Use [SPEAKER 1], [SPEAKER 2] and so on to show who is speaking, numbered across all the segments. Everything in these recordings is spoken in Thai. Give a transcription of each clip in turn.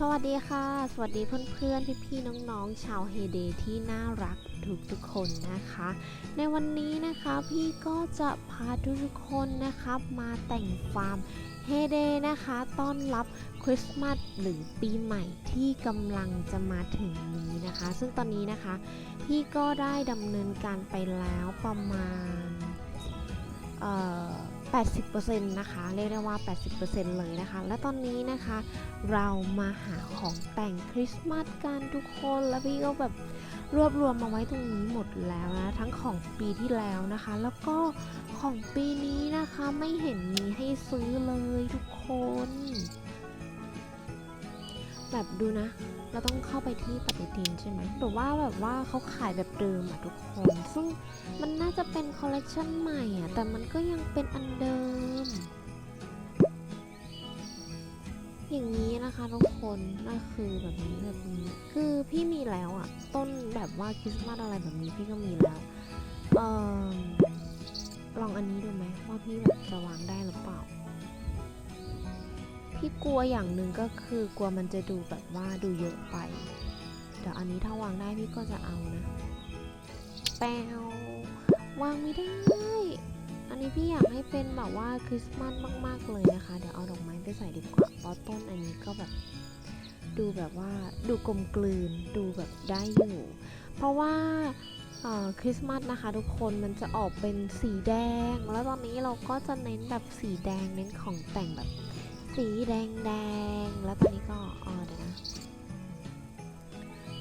[SPEAKER 1] สวัสดีค่ะ สวัสดีเพื่อนๆ พี่ๆ น้องๆ ชาวเฮเดที่น่ารักทุกๆ คนนะคะ ในวันนี้นะคะพี่ก็จะพาทุกๆ คนนะครับมาแต่งฟาร์มเฮเดนะคะต้อนรับคริสต์มาสหรือปีใหม่ที่กำลังจะมาถึงนี้นะคะ ซึ่งตอนนี้นะคะ พี่ก็ได้ดำเนินการไปแล้วประมาณ เอ่อ 80%นะคะเรียกได้ว่า 80%เลยนะคะ และตอนนี้นะคะ เรามาหาของแต่งคริสต์มาสกันทุกคนแล้วพี่ก็แบบรวบรวมมาไว้ตรงนี้หมดแล้วนะ ทั้งของปีที่แล้วนะคะ แล้วก็ของปีนี้นะคะไม่เห็นมีให้ซื้อเลยทุกคน แบบดูนะ เราต้องเข้าไปที่ปฏิทินใช่ไหมหรือว่าแบบว่าเขาขายแบบเดิมอะทุกคน ซึ่งมันน่าจะเป็นคอลเลกชันใหม่อะแต่มันก็ยังเป็นอันเดิม อย่างนี้นะคะทุกคนก็คือแบบนี้แบบนี้ คือพี่มีแล้วอะต้นแบบว่าคริสต์มาสอะไรแบบนี้พี่ก็มีแล้ว เออลองอันนี้ดูไหมว่าพี่แบบจะวางได้หรือเปล่า พี่กลัวอย่างหนึ่งก็คือกลัวมันจะดูแบบว่าดูเยอะไปเดี๋ยวอันนี้ถ้าวางได้พี่ก็จะเอานะแปลวางไม่ได้ อันนี้พี่อยากให้เป็นแบบว่าคริสต์มาสมากๆเลยนะคะ เดี๋ยวเอาดอกไม้ไปใส่ดีกว่าเพราะต้นอันนี้ก็แบบดูแบบว่าดูกลมกลืนดูแบบได้อยู่ เพราะว่าคริสต์มาสนะคะทุกคนมันจะออกเป็นสีแดง แล้วตอนนี้เราก็จะเน้นแบบสีแดงเน้นของแต่งแบบ สีแดงแดงแล้วตอนนี้ก็เออเดี๋ยวนะ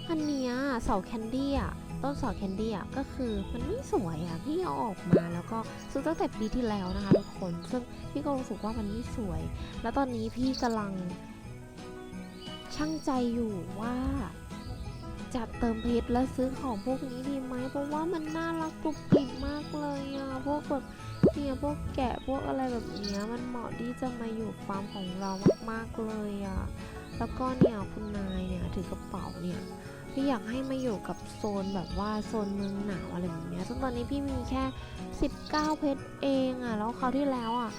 [SPEAKER 1] อันเนี้ยเสาแคนดี้อะต้นเสาแคนดี้อะก็คือมันไม่สวยอะพี่เอาออกมาแล้วก็ซื้อตั้งแต่ปีที่แล้วนะคะทุกคนซึ่งพี่ก็รู้สึกว่ามันไม่สวย แล้วตอนนี้พี่กำลังช่างใจอยู่ว่าจะเติมเพชรและซื้อของพวกนี้ดีไหมเพราะว่ามันน่ารักกรุบกริบมากเลยอะพวกแบบ เนี่ยพวกแกะพวกอะไรแบบเนี้ยมันเหมาะที่จะมาอยู่ฟาร์มของเรามากๆเลยอะแล้วก็เนี่ยคุณนายเนี่ยถือกระเป๋าเนี่ยพี่อยากให้มาอยู่กับโซนแบบว่าโซนเมืองหนาวอะไรแบบเนี้ยซึ่งตอนนี้พี่มีแค่ 19 เพชรเองอะแล้วคราวที่แล้วอะ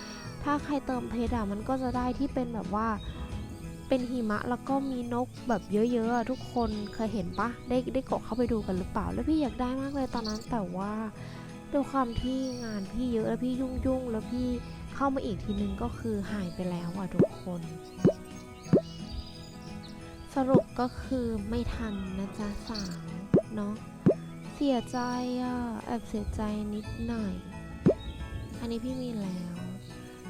[SPEAKER 1] ถ้าใครเติมเพชรอะมันก็จะได้ที่เป็นแบบว่าเป็นหิมะแล้วก็มีนกแบบเยอะๆอะทุกคนเคยเห็นปะได้ได้กดเข้าไปดูกันหรือเปล่า แล้วพี่อยากได้มากเลยตอนนั้นแต่ว่า ด้วยความที่งานพี่เยอะแล้วพี่ยุ่งๆแล้วพี่เข้ามาอีกทีนึงก็คือหายไปแล้วอะทุกคน สรุปก็คือไม่ทันนะจ๊ะสาวเนาะเสียใจอะแอบเสียใจนิดหน่อย อันนี้พี่มีแล้ว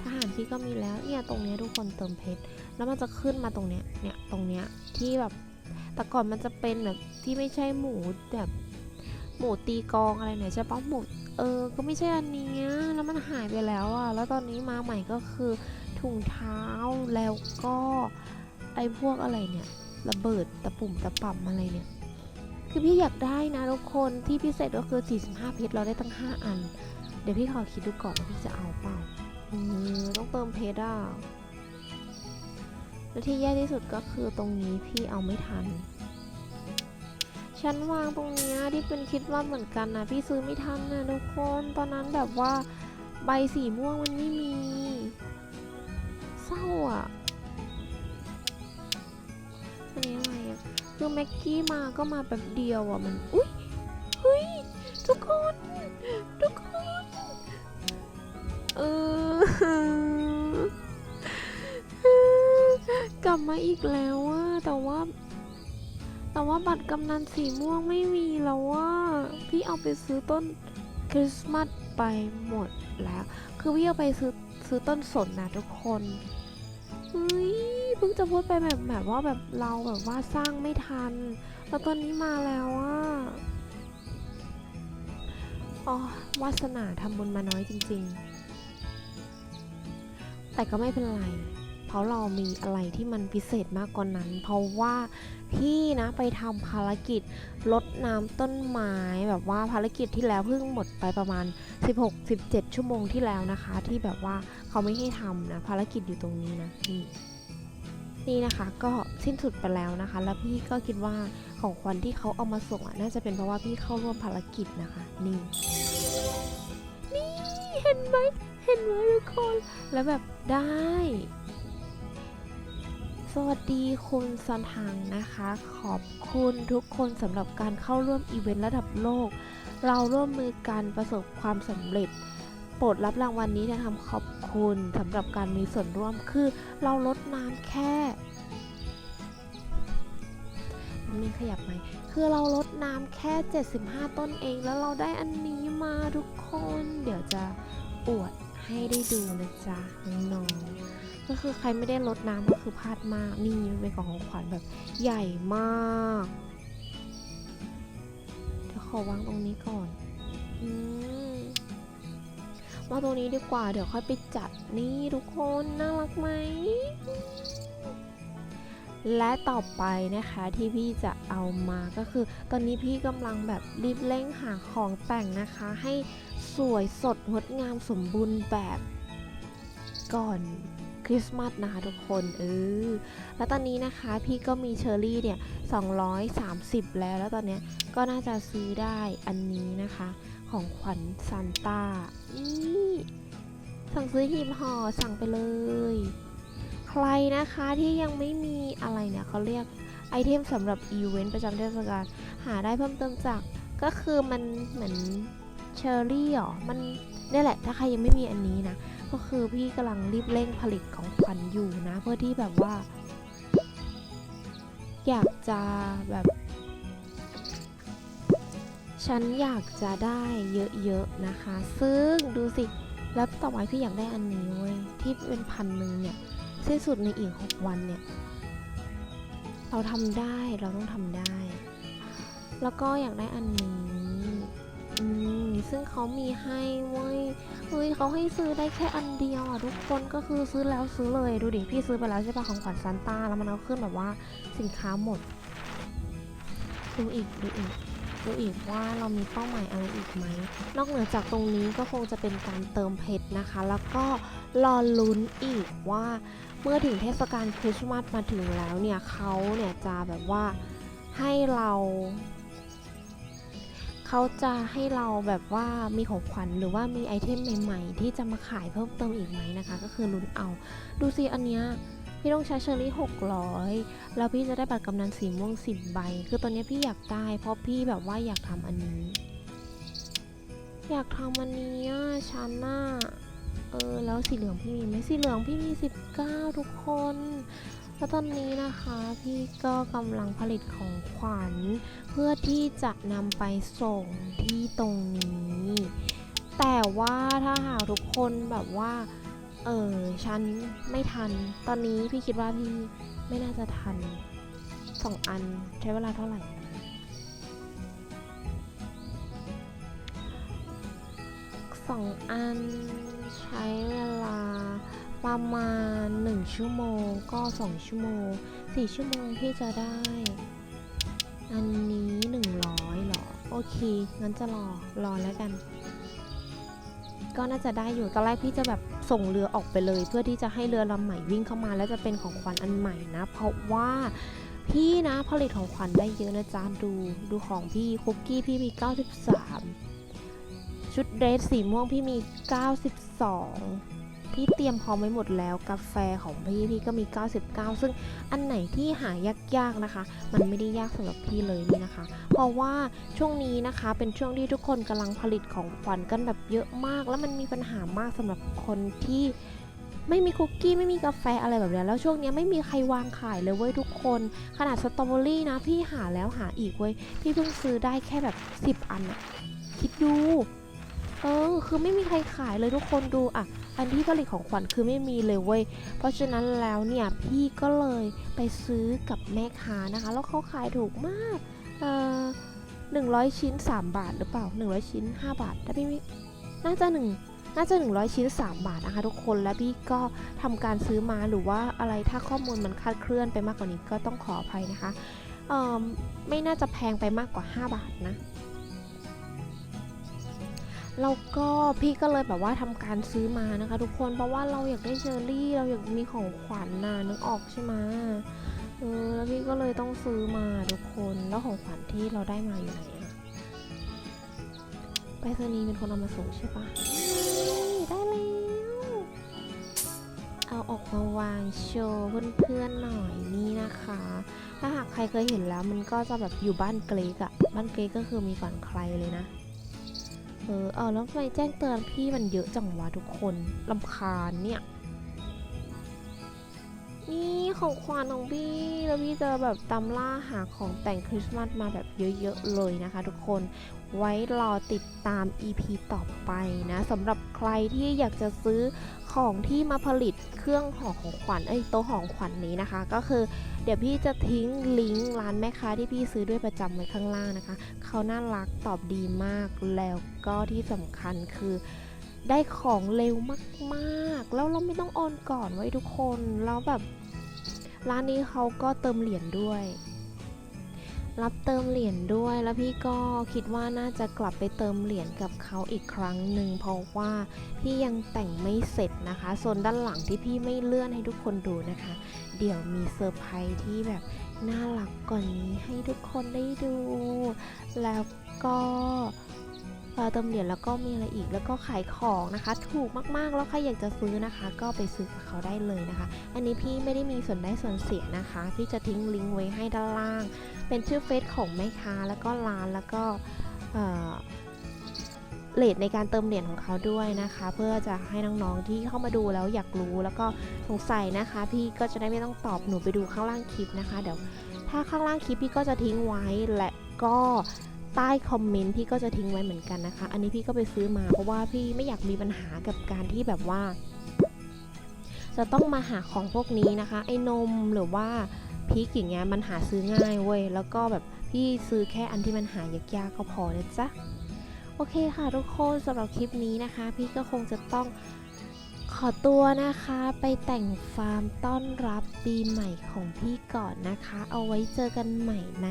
[SPEAKER 1] ทหารพี่ก็มีแล้วเนี่ยตรงเนี้ยทุกคนเติมเพชรแล้วมันจะขึ้นมาตรงเนี้ยเนี่ยตรงเนี้ยที่แบบแต่ก่อนมันจะเป็นแบบที่ไม่ใช่หมูแบบหมูตีกองอะไรเนี่ยใช่ปะหมู เออ ก็ไม่ใช่อันเนี้แล้วมันหายไปแล้วอะแล้วตอนนี้มาใหม่ก็คือถุงเท้าแล้วก็ไอ้พวกอะไรเนี่ยระเบิดตะปุ่มตะป่ำอะไรเนี่ย คือพี่อยากได้นะทุกคนที่พิเศษก็คือ 45 เพชรเราได้ตั้ง 5 อัน เดี๋ยวพี่ขอคิดดูก่อนว่าพี่จะเอาเปล่าเออต้องเติมเพชรอะและที่แย่ที่สุดก็คือตรงนี้พี่เอาไม่ทัน ฉันวางตรงนี้ที่เป็นคิดว่าเหมือนกันนะพี่ซื้อไม่ทันนะทุกคนตอนนั้นแบบว่าใบสีม่วงมันไม่มี เศร้าอะอันนี้อะไรอะคือแม็กกี้มาก็มาแบบเดียวอะมันอุ้ยเฮ้ยทุกคน ทุกคนเออกลับมาอีกแล้วอะแต่ว่า แต่ว่าบัตรกำนันสีม่วงไม่มีแล้วว่าพี่เอาไปซื้อต้นคริสต์มาสไปหมดแล้ว คือพี่เอาไปซื้อซื้อต้นสนนะทุกคนเฮ้ยเพิ่งจะพูดไปแบบแบบว่าแบบเราแบบว่าสร้างไม่ทัน แล้วตอนนี้มาแล้วอะอ๋อวาสนาทำบุญมาน้อยจริง ๆ แต่ก็ไม่เป็นไร เพราะเรามีอะไรที่มันพิเศษมากกว่านั้น เพราะว่าพี่นะไปทำภารกิจลดน้ำต้นไม้แบบว่าภารกิจที่แล้วเพิ่งหมดไปประมาณ 16-17 ชั่วโมงที่แล้วนะคะ ที่แบบว่าเขาไม่ให้ทำนะภารกิจอยู่ตรงนี้นะนี่นี่นะคะก็สิ้นสุดไปแล้วนะคะ แล้วพี่ก็คิดว่าของขวัญที่เขาเอามาส่งอะน่าจะเป็นเพราะว่าพี่เข้าร่วมภารกิจนะคะ นี่นี่เห็นไหมเห็นไหมทุกคนแล้วแบบได้ วัสดีคุณซันทังนะคะ ขอบคุณทุกคนสำหรับการเข้าร่วมอีเวนต์ระดับโลก เราร่วมมือกันประสบความสำเร็จ โปรดรับรางวัลนี้นะทำขอบคุณสำหรับการมีส่วนร่วมคือ เราลดน้ำแค่นี่ขยับไหมคือเราลดน้ำแค่ 75 ต้นเอง แล้วเราได้อันนี้มาทุกคน เดี๋ยวจะอวดให้ได้ดูนะจ๊ะน้องๆ ก็คือใครไม่ได้ลดน้ำก็คือพลาดมาก นี่เป็นกล่องของขวัญแบบใหญ่มากเดี๋ยวขอวางตรงนี้ก่อนอืมมาตรงนี้ดีกว่า เดี๋ยวค่อยไปจัดนี่ทุกคนน่ารักไหม และต่อไปนะคะที่พี่จะเอามาก็คือ ตอนนี้พี่กำลังแบบรีบเร่งหาของแต่งนะคะ ให้สวยสดงดงามสมบูรณ์แบบก่อน คริสต์มาสนะคะทุกคนเออแล้วตอนนี้นะคะพี่ก็มีเชอร์รี่เนี่ย230 แล้วแล้วตอนเนี้ยก็น่าจะซื้อได้อันนี้นะคะ ของขวัญซานต้านี่สั่งซื้อหีบห่อสั่งไปเลย ใครนะคะที่ยังไม่มีอะไรเนี่ยเขาเรียกไอเทมสำหรับอีเวนต์ประจำเทศกาลหาได้เพิ่มเติมจากก็คือมันเหมือนเชอร์รี่หรอ มันนี่แหละ ถ้าใครยังไม่มีอันนี้นะ ก็คือพี่กำลังรีบเร่งผลิตของขวัญอยู่นะ เพื่อที่แบบว่า อยากจะแบบ ฉันอยากจะได้เยอะๆนะคะ ซึ่งดูสิ แล้วต่อไปพี่อยากได้อันนี้เว้ยที่เป็นพันหนึ่งเนี่ยสิ้นสุดในอีก 6 วันเนี่ย เราทำได้เราต้องทำได้ แล้วก็อยากได้อันนี้อืม ซึ่งเขามีให้เว้ยเฮ้ยเขาให้ซื้อได้แค่อันเดียวอะทุกคนก็คือซื้อแล้วซื้อเลยดูดิพี่ซื้อไปแล้วใช่ปะของขวัญซานต้าแล้วมันเอาขึ้นแบบว่าสินค้าหมด ดูอีกดูอีกดูอีกว่าเรามีเป้าหมายอะไรอีกไหม นอกเหนือจากตรงนี้ก็คงจะเป็นการเติมเพชรนะคะ แล้วก็รอลุ้นอีกว่าเมื่อถึงเทศกาลคริสต์มาสมาถึงแล้วเนี่ยเขาเนี่ยจะแบบว่าให้เรา เขาจะให้เราแบบว่ามีของขวัญหรือว่ามีไอเทมใหม่ๆ ที่จะมาขายเพิ่มเติมอีกไหมนะคะ ก็คือลุ้นเอา ดูสิอันเนี้ยพี่ต้องใช้เชอรี่600 แล้วพี่จะได้บัตรกำนันสีม่วง 10 ใบ คือตอนนี้พี่อยากได้ เพราะพี่แบบว่าอยากทำอันนี้ อยากทำอันนี้อะฉันน่ะเออ แล้วสีเหลืองพี่มีไหมสีเหลืองพี่มี 19 ทุกคน แล้วตอนนี้นะคะพี่ก็กำลังผลิตของขวัญ เพื่อที่จะนำไปส่งที่ตรงนี้ แต่ว่าถ้าหากทุกคนแบบว่า เออฉันไม่ทัน ตอนนี้พี่คิดว่าพี่ไม่น่าจะทันสองอันใช้เวลาเท่าไหร่สองอันใช้เวลา ประมาณ 1 ชั่วโมงก็ 2 ชั่วโมง 4 ชั่วโมงพี่จะได้ อันนี้ 100หรอ โอเค งั้นจะรอ รอแล้วกัน ก็น่าจะได้อยู่ ตอนแรกพี่จะแบบส่งเรือออกไปเลย เพื่อที่จะให้เรือลำใหม่วิ่งเข้ามา แล้วจะเป็นของขวัญอันใหม่นะ เพราะว่าพี่นะผลิตของขวัญได้เยอะนะจ๊ะดู ดูของพี่คุกกี้พี่มี 93 ชุดเดรสสีม่วงพี่มี 92 พี่เตรียมพร้อมไว้หมดแล้วกาแฟของพี่พี่ก็มี 99 ซึ่งอันไหนที่หายากๆนะคะ มันไม่ได้ยากสำหรับพี่เลยนี่นะคะ เพราะว่าช่วงนี้นะคะเป็นช่วงที่ทุกคนกำลังผลิตของขวัญกันแบบเยอะมาก แล้วมันมีปัญหามากสำหรับคนที่ไม่มีคุกกี้ไม่มีกาแฟอะไรแบบนี้แล้วช่วงนี้ไม่มีใครวางขายเลยเว้ยทุกคน ขนาดสตรอเบอรี่นะพี่หาแล้วหาอีกเว้ยพี่เพิ่งซื้อได้แค่แบบ 10 อันอะคิดดู ออคือไม่มีใครขายเลยทุกคนดูอะ อันที่ผลิตของขวัญคือไม่มีเลยเว้ย เพราะฉะนั้นแล้วเนี่ยพี่ก็เลยไปซื้อกับแม่ค้านะคะ แล้วเขาขายถูกมาก เออหนึ่งร้อยชิ้น 3 บาทหรือเปล่า 100 ชิ้น 5 บาทถ้าพี่ไม่น่าจะหนึ่งน่าจะ 100 ชิ้น 3 บาทนะคะทุกคนและพี่ก็ทำการซื้อมาหรือว่าอะไรถ้าข้อมูลมันคลาดเคลื่อนไปมากกว่านี้ก็ต้องขออภัยนะคะ เออไม่น่าจะแพงไปมากกว่า 5 บาทนะ แล้วก็พี่ก็เลยแบบว่าทำการซื้อมานะคะ ทุกคนเพราะว่าเราอยากได้เชอร์รี่ เราอยากมีของขวัญน่ะนึกออกใช่ไหมเออแล้วพี่ก็เลยต้องซื้อมาทุกคนแล้วของขวัญที่เราได้มาอยู่ไหนอะไปรษณีเป็นคนเอามาส่งใช่ปะได้แล้วเอาออกมาวางโชว์เพื่อนๆหน่อยนี่นะคะ ถ้าหากใครเคยเห็นแล้วมันก็จะแบบอยู่บ้านเกรกอะบ้านเกรกก็คือมีก่อนใครเลยนะ เออเอาแล้วทำไมแจ้งเตือนพี่มันเยอะจังวะทุกคนลำคาญเนี่ย นี่ของขวัญของพี่แล้วพี่จะแบบตามล่าหาของแต่งคริสต์มาสมาแบบเยอะๆเลยนะคะ ทุกคนไว้รอติดตาม EP ต่อไปนะสำหรับใครที่อยากจะซื้อของที่มาผลิตเครื่องห่อของขวัญเอ้ยโต๊ะของขวัญนี้นะคะ ก็คือเดี๋ยวพี่จะทิ้งลิงก์ร้านแม่ค้าที่พี่ซื้อด้วยประจำไว้ข้างล่างนะคะ เขาน่ารักตอบดีมากแล้วก็ที่สำคัญคือได้ของเร็วมากๆ แล้วเราไม่ต้องโอนก่อนไว้ทุกคน แล้วแบบ ร้านนี้เขาก็เติมเหรียญด้วย รับเติมเหรียญด้วย แล้วพี่ก็คิดว่าน่าจะกลับไปเติมเหรียญกับเขาอีกครั้งหนึ่งเพราะว่าพี่ยังแต่งไม่เสร็จนะคะส่วนด้านหลังที่พี่ไม่เลื่อนให้ทุกคนดูนะคะ เดี๋ยวมีเซอร์ไพรส์ที่แบบน่ารักกว่านนี้ให้ทุกคนได้ดู แล้วก็ เอ่อเติมเหรียญแล้วก็มีอะไรอีกแล้วก็ขายของนะคะ ถูกมากๆแล้วใครอยากจะซื้อนะคะ ก็ไปซื้อกับเขาได้เลยนะคะ อันนี้พี่ไม่ได้มีส่วนได้ส่วนเสียนะคะพี่จะทิ้งลิงก์ไว้ให้ด้านล่าง เป็นชื่อเฟซของแม่ค้าแล้วก็ร้านแล้วก็เเลทในการเติมเหรียญของเขาด้วยนะคะ เพื่อจะให้น้องๆที่เข้ามาดูแล้วอยากรู้แล้วก็สงสัยนะคะ พี่ก็จะได้ไม่ต้องตอบหนูไปดูข้างล่างคลิปนะคะ เดี๋ยวถ้าข้างล่างคลิปพี่ก็จะทิ้งไว้และก็ ใต้คอมเมนต์พี่ก็จะทิ้งไว้เหมือนกันนะคะ อันนี้พี่ก็ไปซื้อมาเพราะว่าพี่ไม่อยากมีปัญหากับการที่แบบว่า จะต้องมาหาของพวกนี้นะคะ ไอ้นมหรือว่าพริกอย่างเงี้ยมันหาซื้อง่ายเว้ย แล้วก็แบบพี่ซื้อแค่อันที่มันหายากๆก็พอนะจ๊ะ โอเคค่ะทุกคนสำหรับคลิปนี้นะคะ พี่ก็คงจะต้อง ขอตัวนะคะไปแต่งฟาร์มต้อนรับปีใหม่ของพี่ก่อนนะคะ เอาไว้เจอกันใหม่ใน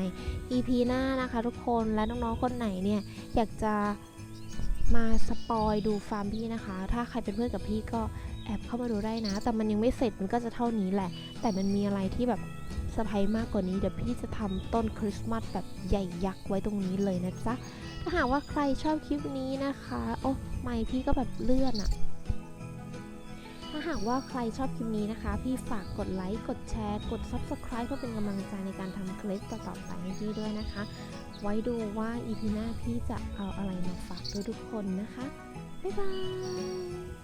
[SPEAKER 1] EP หน้านะคะทุกคนและน้องๆคนไหนเนี่ยอยากจะมาสปอยดูฟาร์มพี่นะคะ ถ้าใครเป็นเพื่อนกับพี่ก็แอบเข้ามาดูได้นะ แต่มันยังไม่เสร็จมันก็จะเท่านี้แหละ แต่มันมีอะไรที่แบบเซอร์ไพรส์มากกว่านี้เดี๋ยวพี่จะทำต้นคริสต์มาสแบบใหญ่ยักษ์ไว้ตรงนี้เลยนะจ๊ะถ้าหากว่าใครชอบคลิปนี้นะคะ โอ้ไม่พี่ก็แบบเลื่อนอะ ถ้าหากว่าใครชอบคลิปนี้นะคะ พี่ฝากกดไลค์ กดแชร์ กด Subscribe เพื่อเป็นกำลังใจในการทำคลิปต่อๆไปให้พี่ด้วยนะคะ ไว้ดูว่าอีพีหน้าพี่จะเอาอะไรมาฝากทุกๆคนนะคะ บ๊ายบาย